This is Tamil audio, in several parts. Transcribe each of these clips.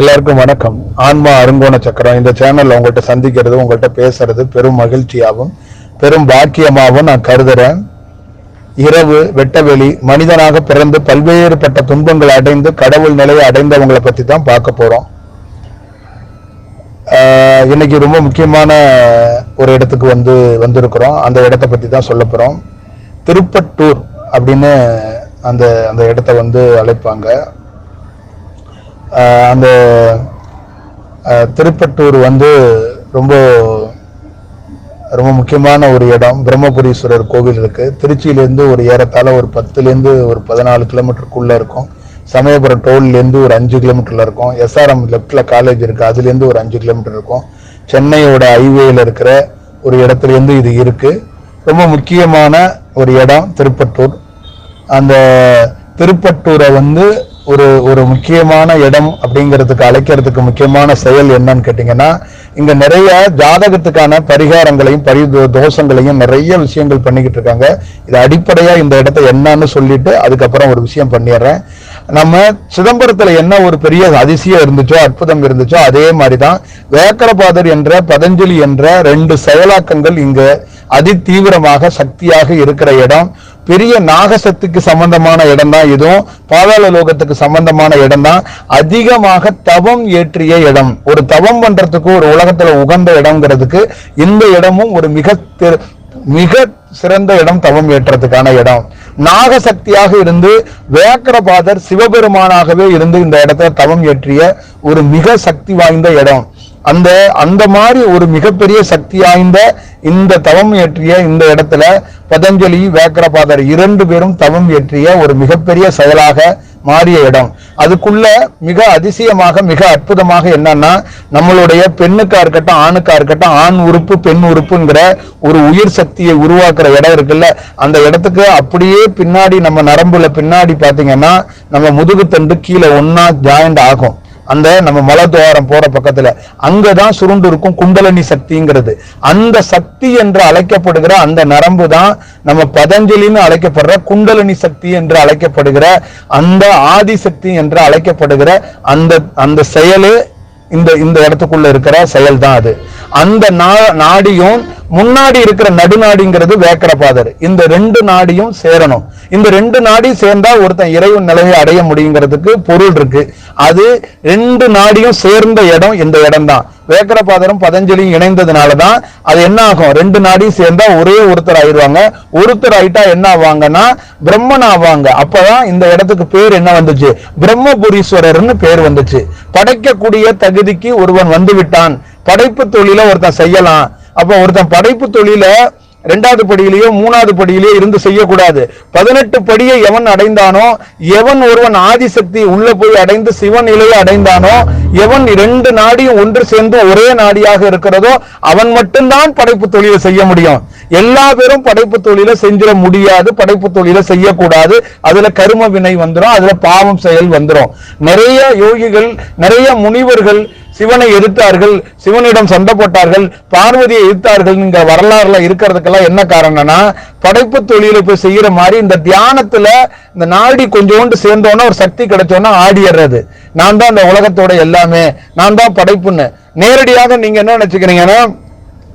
எல்லாருக்கும் வணக்கம். ஆன்மா அருங்கோண சக்கரம். இந்த சேனல்ல உங்கள்கிட்ட சந்திக்கிறது உங்கள்கிட்ட பேசுறது பெரும் மகிழ்ச்சியாகவும் பெரும் பாக்கியமாகவும் நான் கருதுறேன். இரவு வெட்டவெளி மனிதனாக பிறந்து பல்வேறுபட்ட துன்பங்களை அடைந்து கடவுள் நிலையை அடைந்தவங்களை பத்தி தான் பார்க்க போறோம். இன்னைக்கு ரொம்ப முக்கியமான ஒரு இடத்துக்கு வந்து வந்திருக்கிறோம். அந்த இடத்தை பத்தி தான் சொல்ல போறோம். திருப்பட்டூர் அப்படின்னு அந்த அந்த இடத்த வந்து அழைப்பாங்க. அந்த திருப்பட்டூர் வந்து ரொம்ப ரொம்ப முக்கியமான ஒரு இடம். பிரம்மபுரீஸ்வரர் கோவில் இருக்குது திருச்சியிலேருந்து ஒரு ஏறத்தாழ ஒரு பத்துலேருந்து ஒரு பதினாலு கிலோமீட்டருக்குள்ளே இருக்கும். சமயபுரம் டோல்லேருந்து ஒரு அஞ்சு கிலோமீட்டரில் இருக்கும். எஸ்ஆர்எம் லெஃப்டில் காலேஜ் இருக்குது அதுலேருந்து ஒரு அஞ்சு கிலோமீட்டர் இருக்கும். சென்னையோட ஹைவேயில் இருக்கிற ஒரு இடத்துலேருந்து இது இருக்குது ரொம்ப முக்கியமான ஒரு இடம் திருப்பட்டூர் அந்த திருப்பட்டூரை வந்து ஒரு ஒரு முக்கியமான இடம் அப்படிங்கிறதுக்கு அழைக்கிறதுக்கு முக்கியமான செயல் என்னன்னு கேட்டிங்கன்னா இங்கே நிறைய ஜாதகத்துக்கான பரிகாரங்களையும் பரி தோஷங்களையும் நிறைய விஷயங்கள் பண்ணிக்கிட்டு இருக்காங்க. இது அடிப்படையாக இந்த இடத்த என்னன்னு சொல்லிட்டு அதுக்கப்புறம் ஒரு விஷயம் பண்ணிடுறேன். நம்ம சிதம்பரத்தில் என்ன ஒரு பெரிய அதிசயம் இருந்துச்சோ அற்புதம் இருந்துச்சோ அதே மாதிரி தான் வேக்கரபாதர் என்ற பதஞ்சலி என்ற ரெண்டு செயலாக்கங்கள் இங்கே அதி தீவிரமாக சக்தியாக இருக்கிற இடம். பெரிய நாகசத்துக்கு சம்பந்தமான இடம் தான் இதுவும். பாதாள லோகத்துக்கு சம்பந்தமான இடம் தான் அதிகமாக தவம் ஏற்றிய இடம். ஒரு தவம் பண்றதுக்கு ஒரு உலகத்துல உகந்த இடம்ங்கிறதுக்கு இந்த இடமும் ஒரு மிக மிக சிறந்த இடம் தவம் ஏற்றதுக்கான இடம். நாகசக்தியாக இருந்து வேக்கரபாதர் சிவபெருமானாகவே இருந்து இந்த இடத்துல தவம் ஏற்றிய ஒரு மிக சக்தி வாய்ந்த இடம். அந்த அந்த மாதிரி ஒரு மிகப்பெரிய சக்தி வாய்ந்த இந்த தவம் ஏற்றிய இந்த இடத்துல பதஞ்சலி வேக்கரபாதர் இரண்டு பேரும் தவம் ஏற்றிய ஒரு மிகப்பெரிய செயலாக மாறிய இடம். அதுக்குள்ள மிக அதிசயமாக மிக அற்புதமாக என்னன்னா நம்மளுடைய பெண்ணுக்கா இருக்கட்டும் ஆணுக்கா இருக்கட்டும் ஆண் உறுப்பு பெண் உறுப்புங்கிற ஒரு உயிர் சக்தியை உருவாக்குற இடம் இருக்குல்ல. அந்த இடத்துக்கு அப்படியே பின்னாடி நம்ம நரம்புல பின்னாடி பாத்தீங்கன்னா நம்ம முதுகுத்தண்டு கீழே ஒன்னா ஜாயிண்ட் ஆகும். அந்த நம்ம மலத்வாரம் போற பக்கத்துல அங்கதான் சுருண்டு இருக்கும் குண்டலினி சக்திங்கிறது. அந்த சக்தி என்று அழைக்கப்படுகிற அந்த நரம்பு தான் நம்ம பதஞ்சலின்னு அழைக்கப்படுற குண்டலினி சக்தி என்று அழைக்கப்படுகிற அந்த ஆதி சக்தி என்று அழைக்கப்படுகிற அந்த அந்த செயலே இந்த இந்த இடத்துக்குள்ள இருக்கிற செயல் தான் அது. அந்த நா- நாடியும் முன்னாடி இருக்கிற நடுநாடிங்கிறது வேக்கரபாதர். இந்த ரெண்டு நாடியும் சேரணும். இந்த ரெண்டு நாடி சேர்ந்தா ஒருத்தன் இறைவன் நிலையை அடைய முடியுங்கிறதுக்கு பொருள் இருக்கு. அது ரெண்டு நாடியும் சேர்ந்த இடம் இந்த இடம் தான் வேக்கரபாதரும் பதஞ்சலியும் இணைந்ததுனால தான் அது என்ன ஆகும் ரெண்டு நாடியும் சேர்ந்தா ஒரே ஒருத்தர் ஆயிடுவாங்க. ஒருத்தர் ஆயிட்டா என்ன ஆவாங்கன்னா பிரம்மன் ஆவாங்க. அப்பதான் இந்த இடத்துக்கு பேர் என்ன வந்துச்சு? பிரம்மபுரீஸ்வரர்னு பேர் வந்துச்சு. படைக்கக்கூடிய தகுதிக்கு ஒருவன் வந்து விட்டான் படைப்பு தொழில ஒருத்தன் செய்யலாம். அப்ப ஒருத்தன் படைப்பு தொழில ரெண்டாவது படியிலேயோ மூணாவது படியிலேயோ இருந்து செய்யக்கூடாது. பதினெட்டு படியை எவன் அடைந்தானோ எவன் ஒருவன் ஆதிசக்தி உள்ள போய் அடைந்து சிவன் நிலையை அடைந்தானோ எவன் ரெண்டு நாடியும் ஒன்று சேர்ந்து ஒரே நாடியாக இருக்கிறதோ அவன் மட்டும்தான் படைப்பு தொழிலை செய்ய முடியும். எல்லா பேரும் படைப்பு தொழிலை செஞ்சிட முடியாது படைப்பு தொழிலை செய்யக்கூடாது. அதுல கரும வினை வந்துடும் அதுல பாவம் செயல் வந்துடும் நிறைய யோகிகள் நிறைய முனிவர்கள் சிவனை எதிர்த்தார்கள் சிவனிடம் சண்டை போட்டார்கள் பார்வதியை எதிர்த்தார்கள் வரலாறுல இருக்கிறதுக்கெல்லாம் என்ன காரணம்னா படைப்பு தொழிலை போய் செய்யற மாதிரி இந்த தியானத்துல இந்த நாடி கொஞ்சோண்டு சேர்ந்தோன்னா ஒரு சக்தி கிடைச்சோன்னா ஆடிடுறது நான் தான் இந்த உலகத்தோட எல்லாமே நான் தான் படைப்புன்னு. நேரடியாக நீங்க என்ன நினைச்சுக்கிறீங்கன்னா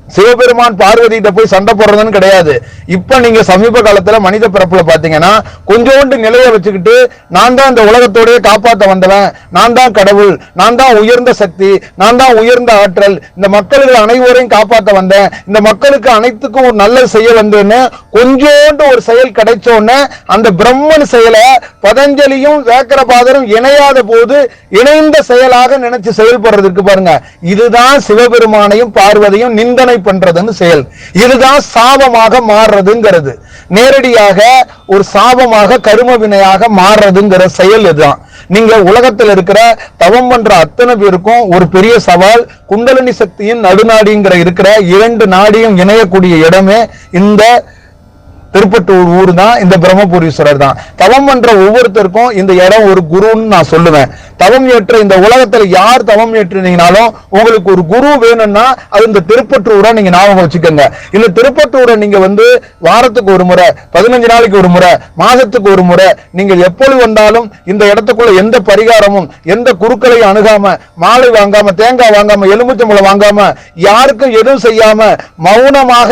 சிவபெருமான் பார்வதியிட்ட போய் சண்டை போடுறதுன்னு கிடையாது. இப்ப நீங்க சமீப காலத்துல மனித பிறப்புல பாத்தீங்கன்னா கொஞ்சோண்டு நிலையை வச்சுக்கிட்டு நான் தான் இந்த உலகத்தோடய காப்பாத்த வந்தவன் நான் தான் கடவுள் நான் தான் உயர்ந்த சக்தி நான் தான் உயர்ந்த ஆற்றல் இந்த மக்களுக்கு அனைவரையும் காப்பாத்த வந்தேன் இந்த மக்களுக்கு அனைத்துக்கும் ஒரு நல்ல செய்ய வந்தேன்னு கொஞ்சோண்டு ஒரு செயல் கிடைச்ச அந்த பிரம்மன் செயலை பதஞ்சலியும் வேக்கரபாதரும் இணையாத போது இணைந்த செயலாக நினைச்சு செயல்படுறதுக்கு பாருங்க. இதுதான் சிவபெருமானையும் பார்வதியும் நிந்தனை பண்றதுன்னு செயல். இதுதான் சாபமாக மாறுறதுங்கிறது. நேரடியாக ஒரு சாபமாக கரும வினையாக மாறுறதுங்கிற செயல் இதுதான். நீங்க உலகத்துல இருக்கிற தவம் பண்ற அத்தனை பேருக்கும் ஒரு பெரிய சவால் குண்டலினி சக்தியின் நடுநாடிங்கிற இருக்கிற இரண்டு நாடியும் இணையக்கூடிய இடமே இந்த திருப்பட்டூர் ஊர் தான் இந்த பிரம்மபுரீஸ்வரர் தான். தவம் பண்ற ஒவ்வொருத்தருக்கும் இந்த இடம் ஒரு குருன்னு நான் சொல்லுவேன். தவம் ஏற்ற இந்த உலகத்துல யார் தவம் ஏற்றினீங்கனாலும் உங்களுக்கு ஒரு குரு வேணும்னா அது இந்த திருப்பட்டூரை நீங்க ஞாபகம் வச்சுக்கோங்க. இந்த திருப்பட்டூரை நீங்க வந்து வாரத்துக்கு ஒரு முறை பதினஞ்சு நாளைக்கு ஒரு முறை மாதத்துக்கு ஒரு முறை நீங்கள் எப்பொழுது வந்தாலும் இந்த இடத்துக்குள்ள எந்த பரிகாரமும் எந்த குருக்களையும் அணுகாம மாலை வாங்காம தேங்காய் வாங்காம எலுமிச்சம்பழம் வாங்காம யாருக்கும் எதுவும் செய்யாம மௌனமாக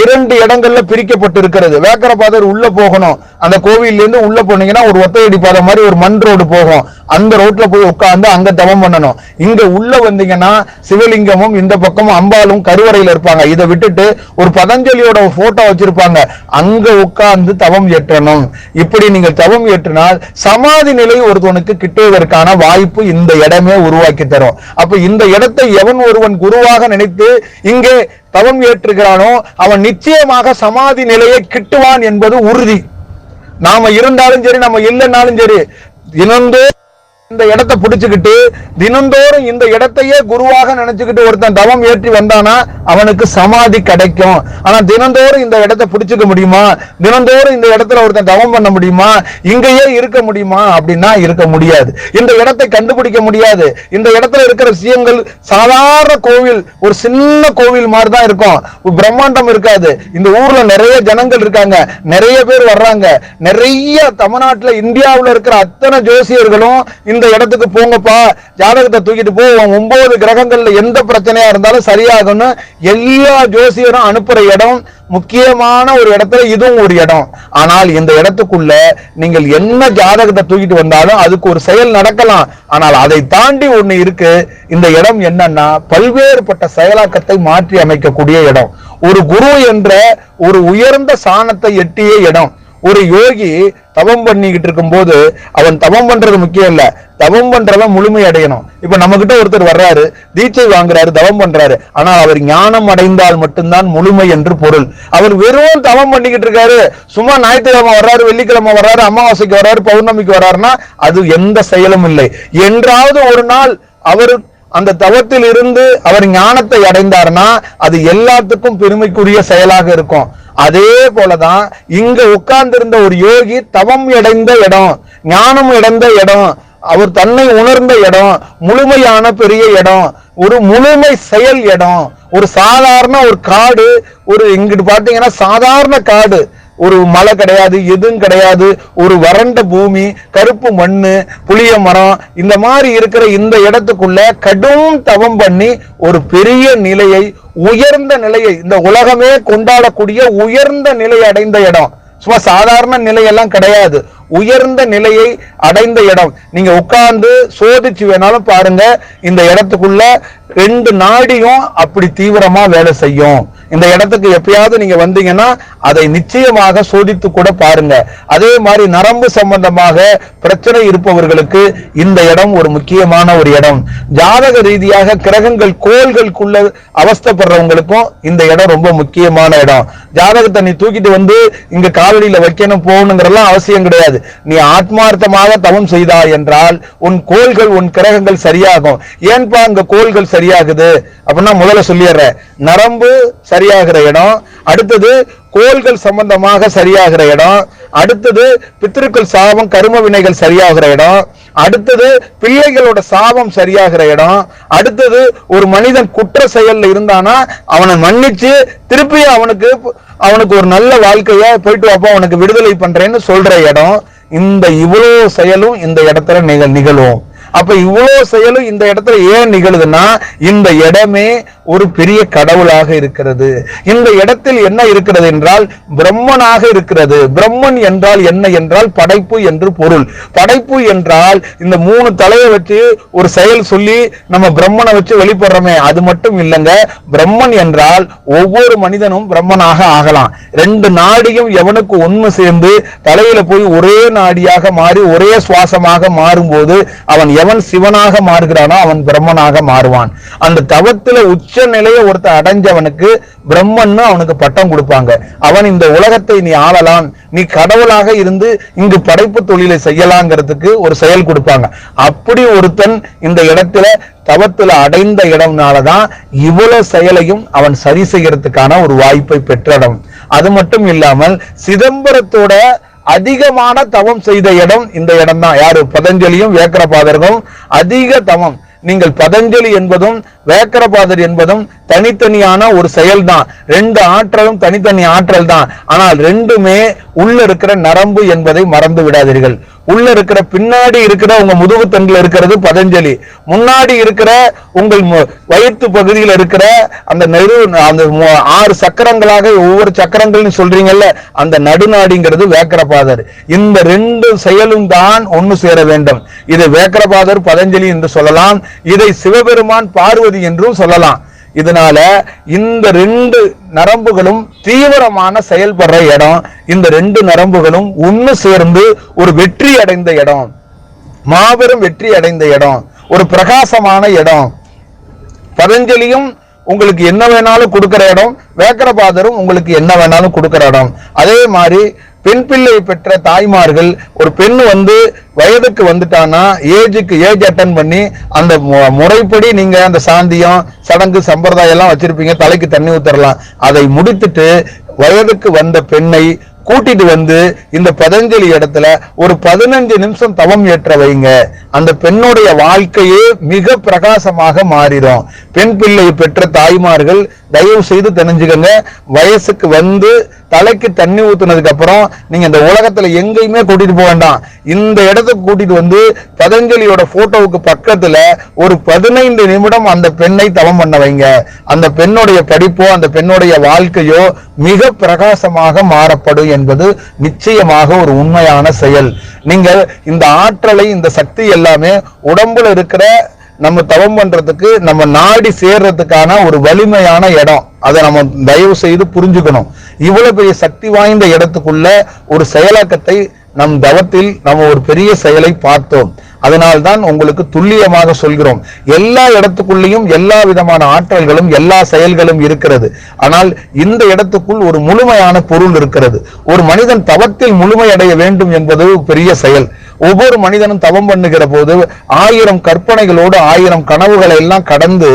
இரண்டு இடங்கள்ல பிரிக்கப்பட்டு இருக்கிறது வேக்கரபாதர் உள்ள போகணும். அந்த கோவில்ல இருந்து உள்ள போனீங்கன்னா ஒரு ஒத்தையடி பாதை மாதிரி ஒரு மண் ரோடு போகும். அந்த ரோட்ல போய் உட்கார்ந்து அங்க தவம் பண்ணணும். இங்க உள்ள வந்தீங்கன்னா சிவலிங்கமும் இந்த பக்கமும் அம்பாலும் கருவறையில இருப்பாங்க. இதை விட்டுட்டு ஒரு பதஞ்சலியோட போட்டோ வச்சிருப்பாங்க. அங்க உட்கார்ந்து தவம் ஏற்றணும். இப்படி நீங்கள் தவம் ஏற்றினால் சமாதி நிலை ஒருத்தவனுக்கு கிட்டுவதற்கான வாய்ப்பு இந்த இடமே உருவாக்கி தரும். அப்ப இந்த இடத்தை எவன் ஒருவன் குருவாக நினைத்து இங்கே தவம் ஏற்றுகிறானோ அவன் நிச்சயமாக சமாதி நிலையை கிட்டுவான் என்பது உறுதி. நாம இருந்தாலும் சரி நம்ம இல்லைன்னாலும் சரி தினந்தோறும் இந்த இடத்தை பிடிச்சுக்கிட்டு தினந்தோறும் இந்த இடத்தையே குருவாக நினைச்சுக்கிட்டு ஒருத்தன் தவம் ஏற்றி வந்தானா அவனுக்கு சமாதி கிடைக்கும். ஆனா தினந்தோறும் இந்த இடத்தை பிடிச்சுக்க முடியுமா? தினந்தோறும் இந்த இடத்துல ஒருத்தன் தவம் பண்ண முடியுமா? இங்கேயே இருக்க முடியுமா? அப்படின்னா இருக்க முடியாது. இந்த இடத்தை கண்டுபிடிக்க முடியாது. இந்த இடத்துல இருக்கிற விஷயங்கள் சாதாரண கோவில் ஒரு சின்ன கோவில் மாதிரி தான் இருக்கும். பிரம்மாண்டம் இருக்காது. இந்த ஊர்ல நிறைய ஜனங்கள் இருக்காங்க. நிறைய பேர் வர்றாங்க. நிறைய தமிழ்நாட்டுல இந்தியாவில் இருக்கிற அத்தனை ஜோசியர்களும் இந்த இடத்துக்கு போங்கப்பா ஜாதகத்தை தூக்கிட்டு போ ஒன்பது கிரகங்கள்ல எந்த பிரச்சனையா இருந்தாலும் சரியாகும்னு எல்லா ஜோசியரும் அனுப்புற இடம் முக்கியமான ஒரு இடத்துல இதுவும் ஒரு இடம். ஆனால் இந்த இடத்துக்குள்ள நீங்கள் என்ன ஜாதகத்தை தூக்கிட்டு வந்தாலும் அதுக்கு ஒரு செயல் நடக்கலாம். ஆனால் அதை தாண்டி ஒண்ணு இருக்கு. இந்த இடம் என்னன்னா பல்வேறுபட்ட செயலாக்கத்தை மாற்றி அமைக்கக்கூடிய இடம். ஒரு குரு என்ற ஒரு உயர்ந்த சாணத்தை எட்டிய இடம். ஒரு யோகி தவம் பண்ணிக்கிட்டு இருக்கும்போது அவன் தவம் பண்றது முக்கியம் இல்ல. தவம் பண்றதான் முழுமை அடையணும். இப்ப நம்ம கிட்ட ஒருத்தர் வர்றாரு தீட்சை வாங்குறாரு தவம் பண்றாரு. ஆனால் அவர் ஞானம் அடைந்தால் மட்டும்தான் முழுமை என்று பொருள். அவர் வெறும் தவம் பண்ணிக்கிட்டு இருக்காரு. சும்மா ஞாயிற்றுக்கிழமை வர்றாரு வெள்ளிக்கிழமை வர்றாரு அமாவாசைக்கு வர்றாரு பௌர்ணமிக்கு வர்றாருன்னா அது எந்த செயலும் இல்லை. என்றாவது ஒரு நாள் அவர் அந்த தவத்தில் இருந்து அவர் ஞானத்தை அடைந்தார்னா அது எல்லாத்துக்கும் பெருமைக்குரிய செயலாக இருக்கும். அதே போலதான் இங்க உட்கார்ந்திருந்த ஒரு யோகி தவம் அடைந்த இடம் ஞானம் அடைந்த இடம் அவர் தன்னை உணர்ந்த இடம் முழுமையான பெரிய இடம் ஒரு முழுமை செயல் இடம் ஒரு சாதாரண ஒரு காடு ஒரு இங்கிட்டு பார்த்தீங்கன்னா சாதாரண காடு. ஒரு மலை கிடையாது எதுவும் கிடையாது. ஒரு வறண்ட பூமி கருப்பு மண் புளிய மரம் இந்த மாதிரி இருக்கிற இந்த இடத்துக்குள்ள கடும் தவம் பண்ணி ஒரு பெரிய நிலையை உயர்ந்த நிலையை இந்த உலகமே கொண்டாடக்கூடிய உயர்ந்த நிலை அடைந்த இடம். சும்மா சாதாரண நிலையெல்லாம் கிடையாது. உயர்ந்த நிலையை அடைந்த இடம். நீங்க உட்கார்ந்து சோதிச்சு வேணாலும் பாருங்க இந்த இடத்துக்குள்ள ரெண்டு நாடியும் அப்படி தீவிரமா வேலை செய்யும். இந்த இடத்துக்கு எப்பயாவது நீங்க வந்தீங்கன்னா அதை நிச்சயமாக சோதித்து கூட பாருங்க. அதே மாதிரி நரம்பு சம்பந்தமாக பிரச்சனை இருப்பவர்களுக்கு இந்த இடம் ஒரு முக்கியமான ஒரு இடம். ஜாதக ரீதியாக கிரகங்கள் கோள்களுக்குள்ள அவஸ்தப்படுறவங்களுக்கும் இந்த இடம் ரொம்ப முக்கியமான இடம். ஜாதகத்தை நீ தூக்கிட்டு வந்து இங்க காலடியில வைக்கணும் போகணுங்கிறலாம் அவசியம் கிடையாது. நீ ஆத்மார்த்தமாக தவம் செய்தா என்றால் உன் கோள்கள் உன் கிரகங்கள் சரியாகும். ஏன்பா அங்க கோள்கள் சரியாகுது? அப்படின்னா முதல்ல சொல்லிடுற நரம்பு சரியாகிற இடம். அடுத்தது கோள்கள் சம்பந்தமாக சரியாகிற இடம். அடுத்தது பித்திருக்கள் சாபம் கரும வினைகள் சரியாகிற இடம். அடுத்தது பிள்ளைகளோட சாபம் சரியாகிற இடம். அடுத்தது ஒரு மனிதன் குற்ற செயல்ல இருந்தானா அவனை மன்னிச்சு திருப்பி அவனுக்கு அவனுக்கு ஒரு நல்ல வாழ்க்கைய போயிட்டு வாப்பா அவனுக்கு விடுதலை பண்றேன்னு சொல்ற இடம். இந்த இவ்வளவு செயலும் இந்த இடத்துல நிகழ் நிகழும். அப்ப இவ்வளவு செயலும் இந்த இடத்துல ஏன் நிகழுதுன்னா இந்த இடமே ஒரு பெரிய கடவுளாக இருக்கிறது. இந்த இடத்தில் என்ன இருக்கிறது என்றால் பிரம்மனாக இருக்கிறது. பிரம்மன் என்றால் என்ன என்றால் படைப்பு என்று பொருள். படைப்பு என்றால் இந்த மூணு தலையை வச்சு ஒரு செயல் சொல்லி நம்ம பிரம்மனை வச்சு வெளிப்படுறோமே அது மட்டும் இல்லைங்க. பிரம்மன் என்றால் ஒவ்வொரு மனிதனும் பிரம்மனாக ஆகலாம். ரெண்டு நாடியும் எவனுக்கு ஒண்ணு சேர்ந்து தலையில போய் ஒரே நாடியாக மாறி ஒரே சுவாசமாக மாறும்போது அவன் எவன் சிவனாக மாறுகிறானோ அவன் பிரம்மனாக மாறுவான். அந்த தவத்துல உச்ச நிலையை ஒருத்தன் அடைஞ்சவனுக்கு பிரம்மன்னு அவனுக்கு பட்டம் கொடுப்பாங்க. அவன் இந்த உலகத்தை நீ ஆளலாம் நீ கடவுளாக இருந்து இங்கு படைப்பு தொழிலை செய்யலாங்கிறதுக்கு ஒரு செயல் கொடுப்பாங்க. அப்படி ஒருத்தன் இந்த இடத்துல தவத்துல அடைந்த இடம்னாலதான் இவ்வளவு செயலையும் அவன் சரி செய்யறதுக்கான ஒரு வாய்ப்பை பெற்ற இடம் அது மட்டும் இல்லாமல் சிதம்பரத்தோட அதிகமான தவம் செய்த இடம் இந்த இடம் தான் யாரு? பதஞ்சலியும் வேக்கரபாதர்களும். அதிக தவம். நீங்கள் பதஞ்சலி என்பதும் வேக்கரபாதர் என்பதும் தனித்தனியான ஒரு செயல்தான். ரெண்டு ஆற்றலும் தனித்தனி ஆற்றல் தான் ஆனால் ரெண்டுமே உள்ள இருக்கிற நரம்பு என்பதை மறந்து விடாதீர்கள். உள்ள இருக்கிற பின்னாடி இருக்கிற உங்க முதுகு தண்டில் இருக்கிறது பதஞ்சலி. முன்னாடி இருக்கிற உங்கள் வயிற்று பகுதியில் இருக்கிற அந்த நெரு அந்த ஆறு சக்கரங்களாக ஒவ்வொரு சக்கரங்கள்னு சொல்றீங்கல்ல அந்த நடுநாடிங்கிறது வேக்கரபாதர். இந்த ரெண்டு செயலும் தான் ஒன்று சேர வேண்டும். இதை வேக்கரபாதர் பதஞ்சலி என்று சொல்லலாம். இதை சிவபெருமான் பார்வதி என்றும் சொல்லலாம். இதனால இந்த ரெண்டு நரம்புகளும் தீவிரமான செயல்படுற இடம். இந்த ரெண்டு நரம்புகளும் ஒன்று சேர்ந்து ஒரு வெற்றி அடைந்த இடம். மாபெரும் வெற்றி அடைந்த இடம். ஒரு பிரகாசமான இடம். பதஞ்சலியும் உங்களுக்கு என்ன வேணாலும் கொடுக்குற இடம். வேக்கரபாதரும் உங்களுக்கு என்ன வேணாலும் கொடுக்குற இடம். அதே மாதிரி பெண் பிள்ளை பெற்ற தாய்மார்கள் ஒரு பெண் வந்து வயதுக்கு வந்துட்டானா ஏஜுக்கு ஏஜ் அட்டன் பண்ணி அந்த முறைப்படி நீங்க அந்த சாந்தியம் சடங்கு சம்பிரதாயம் எல்லாம் வச்சிருப்பீங்க தலைக்கு தண்ணி ஊத்தரலாம். அதை முடித்துட்டு வயதுக்கு வந்த பெண்ணை கூட்டிட்டு வந்து இந்த பதஞ்சலி இடத்துல ஒரு பதினஞ்சு நிமிஷம் தவம் ஏற்ற வைங்க. அந்த பெண்ணுடைய வாழ்க்கையே மிக பிரகாசமாக மாறிடும். பெண் பிள்ளை பெற்ற தாய்மார்கள் தயவு செய்து தெரிஞ்சுக்கங்க. வயசுக்கு வந்து தலைக்கு தண்ணி ஊத்துனதுக்கு அப்புறம் நீங்க இந்த உலகத்துல எங்கேயுமே கூட்டிட்டு போக வேண்டாம். இந்த இடத்துக்கு கூட்டிட்டு வந்து பதஞ்சலியோட போட்டோவுக்கு பக்கத்துல ஒரு பதினைந்து நிமிடம் அந்த பெண்ணை தவம் பண்ண வைங்க. அந்த பெண்ணுடைய படிப்போ அந்த பெண்ணுடைய வாழ்க்கையோ மிக பிரகாசமாக மாறப்படும் என்பது நிச்சயமாக ஒரு உண்மையான செயல். நீங்கள் இந்த ஆற்றலை இந்த சக்தி எல்லாமே உடம்புல இருக்கிற நம்ம தவம் பண்றதுக்கு நம்ம நாடி சேர்றதுக்கான ஒரு வலிமையான இடம். அதை நம்ம தயவு செய்து புரிஞ்சுக்கணும். இவ்வளவு பெரிய சக்தி வாய்ந்த இடத்துக்குள்ள ஒரு செயலாக்கத்தை நம் தவத்தில் நம்ம ஒரு பெரிய செயலை பார்த்தோம். அதனால்தான் உங்களுக்கு துல்லியமாக சொல்கிறோம். எல்லா இடத்துக்குள்ளேயும் எல்லா விதமான ஆற்றல்களும் எல்லா செயல்களும் இருக்கிறது. ஆனால் இந்த இடத்துக்குள் ஒரு முழுமையான பொருள் இருக்கிறது. ஒரு மனிதன் தவத்தில் முழுமையடைய வேண்டும் என்பது பெரிய செயல். ஒவ்வொரு மனிதனும் தவம் பண்ணுகிற போது ஆயிரம் கற்பனைகளோடு ஆயிரம் கனவுகளை எல்லாம் கடந்து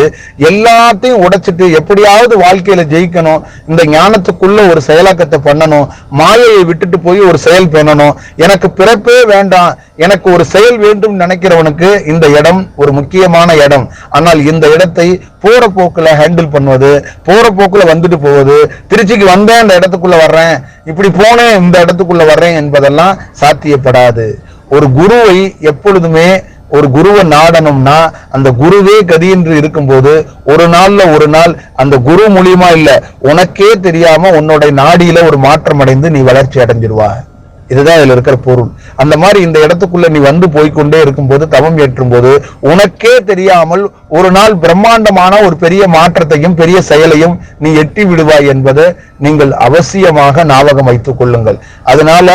எல்லாத்தையும் உடைச்சிட்டு எப்படியாவது வாழ்க்கையில ஜெயிக்கணும். இந்த ஞானத்துக்குள்ள ஒரு செயலாக்கத்தை பண்ணணும். மாயையை விட்டுட்டு போய் ஒரு செயல் பண்ணணும். எனக்கு பிறப்பே வேண்டாம். எனக்கு ஒரு செயல் வேண்டும் நினைக்கிறவனுக்கு இந்த இடம் ஒரு முக்கியமான இடம். ஆனால் இந்த இடத்தை போற போக்குல ஹேண்டில் பண்ணுவது போற போக்குல வந்துட்டு போவது திருச்சிக்கு வந்தேன் இந்த இடத்துக்குள்ள வர்றேன் இப்படி போனேன் இந்த இடத்துக்குள்ள வர்றேன் என்பதெல்லாம் சாத்தியப்படாது. ஒரு குருவை எப்பொழுதுமே ஒரு குருவை நாடணும்னா அந்த குருவே கதி என்று இருக்கும்போது ஒரு நாள்ல ஒரு நாள் அந்த குரு மூலியமா இல்ல உனக்கே தெரியாம உன்னோட நாடியில ஒரு மாற்றம் அடைந்து நீ வளர்ச்சி அடைஞ்சிருவா இதுதான் இதுல இருக்கிற பொருள். அந்த மாதிரி இந்த இடத்துக்குள்ள நீ வந்து போய்க்கொண்டே இருக்கும்போது தவம் ஏற்றும் போது உனக்கே தெரியாமல் ஒரு நாள் பிரம்மாண்டமான ஒரு பெரிய மாற்றத்தையும் பெரிய செயலையும் நீ எட்டி விடுவாய் என்பதை நீங்கள் அவசியமாக ஞாபகம் வைத்துக் கொள்ளுங்கள். அதனால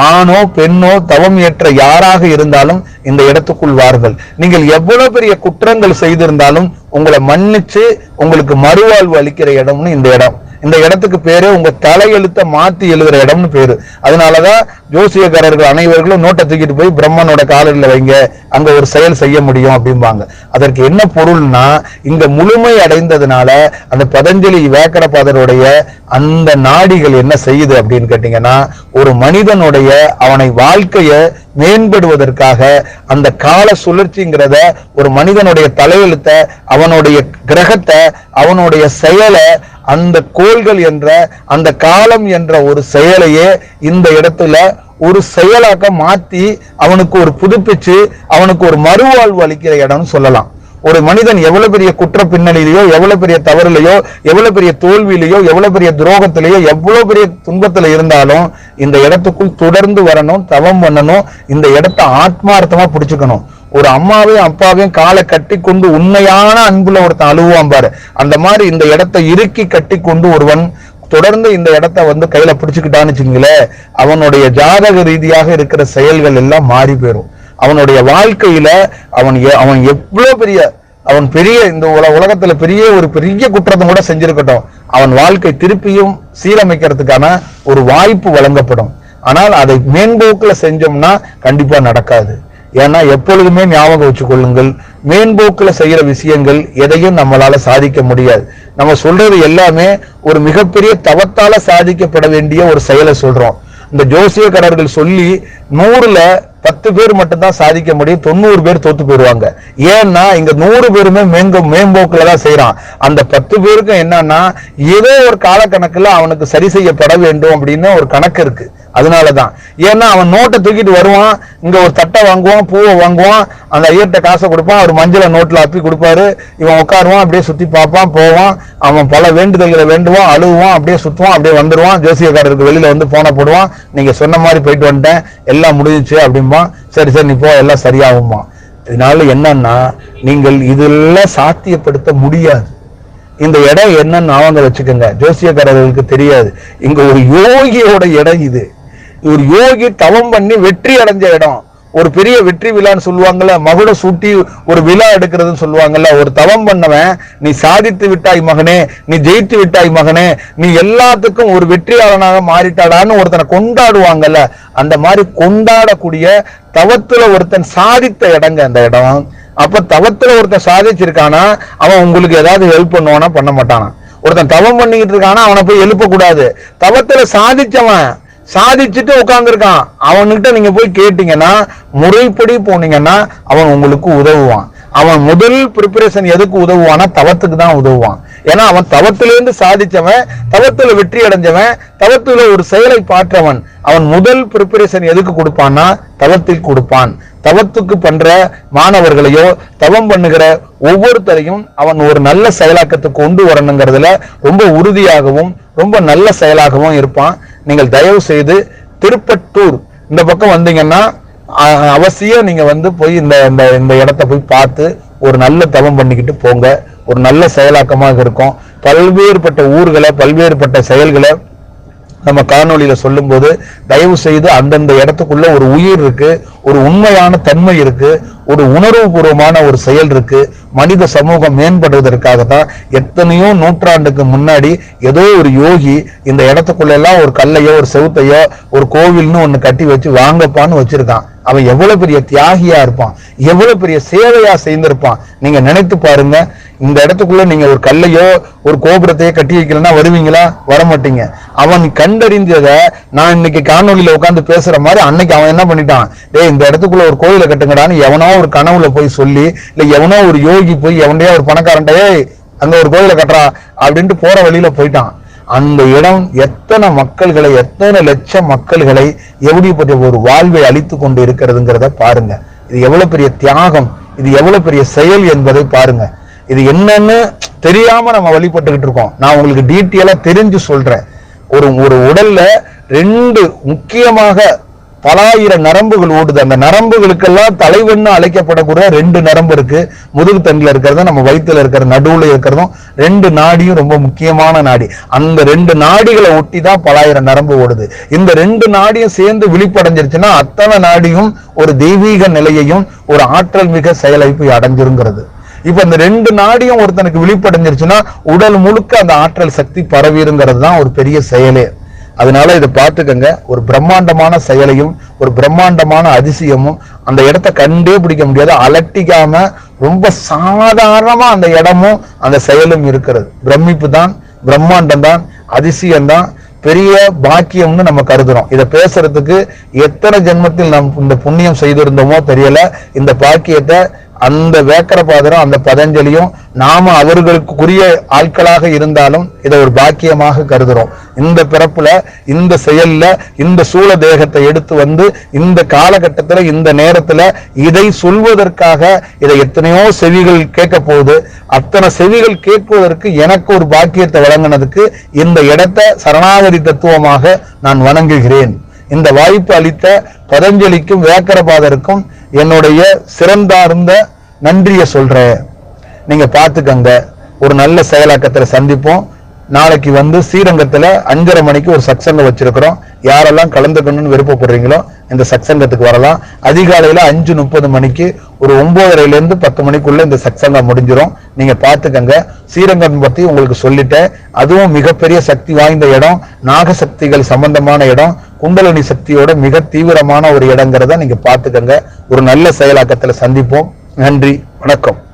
ஆணோ பெண்ணோ தவம் ஏற்ற யாராக இருந்தாலும் இந்த இடத்துக்குள் வார்கள் நீங்கள் எவ்வளவு பெரிய குற்றங்கள் செய்திருந்தாலும் உங்களை மன்னிச்சு உங்களுக்கு மறுவாழ்வு அளிக்கிற இடம்னு இந்த இடம். இந்த இடத்துக்கு பேரு உங்க தலையெழுத்தை மாத்தி எழுதுற இடம்னு பேரு. அதனாலதான் ஜோசியக்காரர்கள் அனைவர்களும் நோட்டை தூக்கிட்டு போய் பிரம்மனோட காலடியில் வைங்க அங்க ஒரு செயல் செய்ய முடியும் அப்படிம்பாங்க. அதற்கு என்ன பொருள்னா இங்க முழுமை அடைந்ததுனால அந்த பதஞ்சலி வேக்கடபாதருடைய அந்த நாடிகள் என்ன செய்யுது அப்படின்னு கேட்டீங்கன்னா ஒரு மனிதனுடைய அவனை வாழ்க்கைய மேம்படுவதற்காக அந்த கால சுழற்சிங்கிறத ஒரு மனிதனுடைய தலையெழுத்தை அவனுடைய கிரகத்தை அவனுடைய செயலை அந்த கோள்கள் என்ற அந்த காலம் என்ற ஒரு செயலையே இந்த இடத்துல ஒரு செயலாக்க மாற்றி அவனுக்கு ஒரு புதுப்பிச்சு அவனுக்கு ஒரு மறுவாழ்வு அளிக்கிற இடம்னு சொல்லலாம். ஒரு மனிதன் எவ்வளவு பெரிய குற்ற பின்னணியிலையோ எவ்வளவு பெரிய தவறுலையோ எவ்வளவு பெரிய தோல்வியிலையோ எவ்வளவு பெரிய துரோகத்திலேயோ எவ்வளவு பெரிய துன்பத்துல இருந்தாலும் இந்த இடத்துக்குள் தொடர்ந்து வரணும் தவம் பண்ணணும் இந்த இடத்த ஆத்மார்த்தமா பிடிச்சுக்கணும். ஒரு அம்மாவையும் அப்பாவையும் காலை கட்டி கொண்டு உண்மையான அன்புல ஒருத்தன் அழுவான் பாரு. அந்த மாதிரி இந்த இடத்தை இறுக்கி கட்டி கொண்டு ஒருவன் தொடர்ந்து இந்த இடத்த வந்து கையில பிடிச்சுக்கிட்டான்னு வச்சுங்களேன் அவனுடைய ஜாதக ரீதியாக இருக்கிற செயல்கள் எல்லாம் மாறி போயிடும் அவனுடைய வாழ்க்கையில அவன் எ- அவன் எவ்வளோ பெரிய அவன் பெரிய இந்த உல உலகத்துல பெரிய ஒரு பெரிய குற்றத்தை கூட செஞ்சிருக்கட்டும். அவன் வாழ்க்கை திருப்பியும் சீரமைக்கிறதுக்கான ஒரு வாய்ப்பு வழங்கப்படும். ஆனால் அதை மேன்போக்கில் செஞ்சோம்னா கண்டிப்பா நடக்காது. ஏன்னா எப்பொழுதுமே ஞாபகம் வச்சுக்கொள்ளுங்கள் மேன்போக்கில் செய்கிற விஷயங்கள் எதையும் நம்மளால சாதிக்க முடியாது. நம்ம சொல்றது எல்லாமே ஒரு மிகப்பெரிய தவத்தால சாதிக்கப்பட வேண்டிய ஒரு செயலை சொல்றோம். இந்த ஜோசியக்காரர்கள் சொல்லி நூறுல பத்து பேர் மட்டும்தான் சாதிக்க முடியும். தொண்ணூறு பேர் தோத்து போயிடுவாங்க. ஏன்னா இங்க நூறு பேருமே மேங்க மேம்போக்கில் தான் செய்யறான் அந்த பத்து பேருக்கும் என்னன்னா ஏதோ ஒரு காலக்கணக்குல அவனுக்கு சரி செய்யப்பட வேண்டும் அப்படின்னு ஒரு கணக்கு இருக்கு. அதனாலதான். ஏன்னா அவன் நோட்டை தூக்கிட்டு வருவான் இங்க ஒரு தட்டை வாங்குவான் பூவை வாங்குவான் அந்த ஐயர்கிட்ட காசை கொடுப்பான் அவர் மஞ்சளை நோட்டில் அப்பி கொடுப்பாரு. இவன் உட்காருவான் அப்படியே சுற்றி பார்ப்பான் போவான். அவன் பல வேண்டுதல்களை வேண்டுவான் அழுவான் அப்படியே சுற்றுவான் அப்படியே வந்துடுவான் ஜோசியக்காரருக்கு வெளியில் வந்து போன போடுவான். நீங்கள் சொன்ன மாதிரி போயிட்டு வந்துட்டேன் எல்லாம் முடிஞ்சிச்சு அப்படிம்பான். சரி சரி நீ போ எல்லாம் சரியாகுமா இதனால என்னன்னா நீங்கள் இதெல்லாம் சாத்தியப்படுத்த முடியாது. இந்த இடம் என்னன்னு அவங்க வச்சுக்கோங்க. ஜோசியக்காரர்களுக்கு தெரியாது. இங்க ஒரு யோகியோட இடம் இது. ஒரு யோகி தவம் பண்ணி வெற்றி அடைஞ்ச இடம். ஒரு பெரிய வெற்றி விழான்னு சொல்லுவாங்கல்ல மகுட சூட்டி ஒரு விழா எடுக்கிறதுன்னு சொல்லுவாங்கல்ல ஒரு தவம் பண்ணவன் நீ சாதித்து விட்டாய் மகனே நீ ஜெயித்து விட்டாய் மகனே நீ எல்லாத்துக்கும் ஒரு வெற்றியாளனாக மாறிட்டாடான்னு ஒருத்தனை கொண்டாடுவாங்கல்ல அந்த மாதிரி கொண்டாடக்கூடிய தவத்துல ஒருத்தன் சாதித்த இடங்க அந்த இடம். அப்ப தவத்துல ஒருத்தன் சாதிச்சிருக்கானா அவன் உங்களுக்கு ஏதாவது ஹெல்ப் பண்ணுவானா பண்ண மாட்டானா. ஒருத்தன் தவம் பண்ணிக்கிட்டு இருக்கானா அவனை போய் எழுப்பக்கூடாது. தவத்துல சாதிச்சவன் சாதிச்சுட்டு உட்காந்துருக்கான் அவன்கிட்ட நீங்க போய் கேட்டீங்கன்னா முறைப்படி போனீங்கன்னா அவன் உங்களுக்கு உதவுவான். அவன் முதல் ப்ரிப்பரேஷன் எதுக்கு உதவுவானா தவத்துக்கு தான் உதவுவான். ஏன்னா அவன் தவத்திலேருந்து சாதிச்சவன் தவத்துல வெற்றி அடைஞ்சவன் தவத்துல ஒரு செயலை பாற்றவன் அவன் முதல் ப்ரிப்பரேஷன் எதுக்கு கொடுப்பான்னா தவத்தில் கொடுப்பான். தவத்துக்கு பண்ற மாணவர்களையோ தவம் பண்ணுகிற ஒவ்வொருத்தரையும் அவன் ஒரு நல்ல செயலாக்கத்தை கொண்டு வரணுங்கிறதுல ரொம்ப உறுதியாகவும் ரொம்ப நல்ல செயலாகவும் இருப்பான். நீங்கள் தயவு செய்து திருப்பட்டூர் இந்த பக்கம் வந்தீங்கன்னா அவசியம் நீங்க வந்து போய் இந்த இந்த இந்த இடத்த போய் பார்த்து ஒரு நல்ல தவம் பண்ணிக்கிட்டு போங்க. ஒரு நல்ல செயலாக்கமாக இருக்கும். பல்வேறுபட்ட ஊர்களை பல்வேறுபட்ட செயல்களை நம்ம காணொளியில சொல்லும்போது தயவு செய்து அந்தந்த இடத்துக்குள்ள ஒரு உயிர் இருக்கு ஒரு உண்மையான தன்மை இருக்கு ஒரு உணர்வுபூர்வமான ஒரு செயல் இருக்கு மனித சமூகம் மேம்படுவதற்காகத்தான் எத்தனையோ நூற்றாண்டுக்கு முன்னாடி ஏதோ ஒரு யோகி இந்த இடத்துக்குள்ள எல்லாம் ஒரு கல்லையோ ஒரு செவுத்தையோ ஒரு கோவில்னு ஒன்று கட்டி வச்சு வாங்கப்பான்னு வச்சிருக்கான். அவன் எவ்வளவு பெரிய தியாகியா இருப்பான். எவ்வளவு பெரிய சேவையா செய்திருப்பான் நீங்க நினைத்து பாருங்க இந்த இடத்துக்குள்ள நீங்க ஒரு கல்லையோ ஒரு கோபுரத்தையோ கட்டி வைக்கலன்னா வருவீங்களா? வர மாட்டீங்க அவன் கண்டறிந்ததை நான் இன்னைக்கு காணொலியில உட்காந்து பேசுற மாதிரி அன்னைக்கு அவன் என்ன பண்ணிட்டான்? டேய் இந்த இடத்துக்குள்ள ஒரு கோயிலை கட்டுங்கடான்னு எவனோ ஒரு கனவுல போய் சொல்லி இல்ல எவனோ ஒரு யோகி போய் எவன்டையோ ஒரு பணக்காரன்டே அங்க ஒரு கோயிலை கட்டுறா அப்படின்ட்டு போற வழியில போயிட்டான். அந்த இடம் எத்தனை மக்கள்களை எத்தனை லட்சம் மக்கள்களை எப்படிப்பட்ட ஒரு வாழ்வை அழித்து கொண்டு இருக்கிறதுங்கிறத பாருங்க. இது எவ்வளவு பெரிய தியாகம் இது எவ்வளவு பெரிய செயல் என்பதை பாருங்க. இது என்னன்னு தெரியாம நம்ம வழிபட்டுக்கிட்டு இருக்கோம். நான் உங்களுக்கு டீட்டெயிலா தெரிஞ்சு சொல்றேன். ஒரு ஒரு உடல்ல ரெண்டு முக்கியமாக பலாயிரம் நரம்புகள் ஓடுது. அந்த நரம்புகளுக்கெல்லாம் தலைவன்னு அழைக்கப்படக்கூடிய ரெண்டு நரம்பு இருக்கு. முதுகு தண்டில் இருக்கிறதும் நம்ம வயிற்றுல இருக்கிற நடுவுல இருக்கிறதும் ரெண்டு நாடியும் ரொம்ப முக்கியமான நாடி. அந்த ரெண்டு நாடிகளை ஒட்டி தான் பலாயிரம் நரம்பு ஓடுது. இந்த ரெண்டு நாடியும் சேர்ந்து விழிப்படைஞ்சிருச்சுன்னா அத்தனை நாடியும் ஒரு தெய்வீக நிலையையும் ஒரு ஆற்றல் மிக செயலை அடைஞ்சிருங்கிறது. இப்ப இந்த ரெண்டு நாடியும் ஒருத்தனுக்கு விழிப்படைஞ்சிருச்சுன்னா உடல் முழுக்க அந்த ஆற்றல் சக்தி பரவிருங்கிறது தான் ஒரு பெரிய செயலே. அதனால இதை பார்த்துக்கங்க. ஒரு பிரம்மாண்டமான செயலையும் ஒரு பிரம்மாண்டமான அதிசயமும் அந்த இடத்த கண்டே பிடிக்க முடியாது. அலட்டிக்காம ரொம்ப சாதாரணமா அந்த இடமும் அந்த செயலும் இருக்கிறது. பிரமிப்பு தான் பிரம்மாண்டம் தான் அதிசயம் தான் பெரிய பாக்கியம்னு நம்ம கருதுறோம். இதை பேசுறதுக்கு எத்தனை ஜென்மத்தில் நாம் இந்த புண்ணியம் செய்திருந்தோமோ தெரியல. இந்த பாக்கியத்தை அந்த வேக்கரபாதரும் அந்த பதஞ்சலியும் நாம அவர்களுக்குரிய ஆட்களாக இருந்தாலும் இதை ஒரு பாக்கியமாக கருதுறோம். இந்த பிறப்புல இந்த செயல்ல இந்த சூழ தேகத்தை எடுத்து வந்து இந்த காலகட்டத்துல இந்த நேரத்துல இதை சொல்வதற்காக இதை எத்தனையோ செவிகள் கேட்க போகுது அத்தனை செவிகள் கேட்பதற்கு எனக்கு ஒரு பாக்கியத்தை வழங்கினதுக்கு இந்த இடத்தை சரணாகதி தத்துவமாக நான் வணங்குகிறேன். இந்த வாய்ப்பு அளித்த பதஞ்சலிக்கும் வேக்கரபாதருக்கும் என்னுடைய சிறந்தார்ந்த நன்றியை சொல்கிறேன் நீங்கள் பார்த்துக்கங்க. ஒரு நல்ல செயலாக்கத்தில் சந்திப்போம். நாளைக்கு வந்து ஸ்ரீரங்கத்தில் அஞ்சரை மணிக்கு ஒரு சத்சங்கம் வச்சிருக்கிறோம். யாரெல்லாம் கலந்துக்கணும்னு விருப்பப்படுறீங்களோ இந்த சத்சங்கத்துக்கு வரலாம். அதிகாலையில் அஞ்சு முப்பது மணிக்கு ஒரு ஒன்பதரைலேருந்து பத்து மணிக்குள்ளே இந்த சத்சங்கம் முடிஞ்சிடும் நீங்கள் பார்த்துக்கங்க. ஸ்ரீரங்கம் பற்றி உங்களுக்கு சொல்லிட்டேன். அதுவும் மிகப்பெரிய சக்தி வாய்ந்த இடம். நாகசக்திகள் சம்பந்தமான இடம். குண்டலினி சக்தியோட மிக தீவிரமான ஒரு இடங்கிறத நீங்க பார்த்துக்கங்க. ஒரு நல்ல செயலாக்கத்துல சந்திப்போம். நன்றி. வணக்கம்.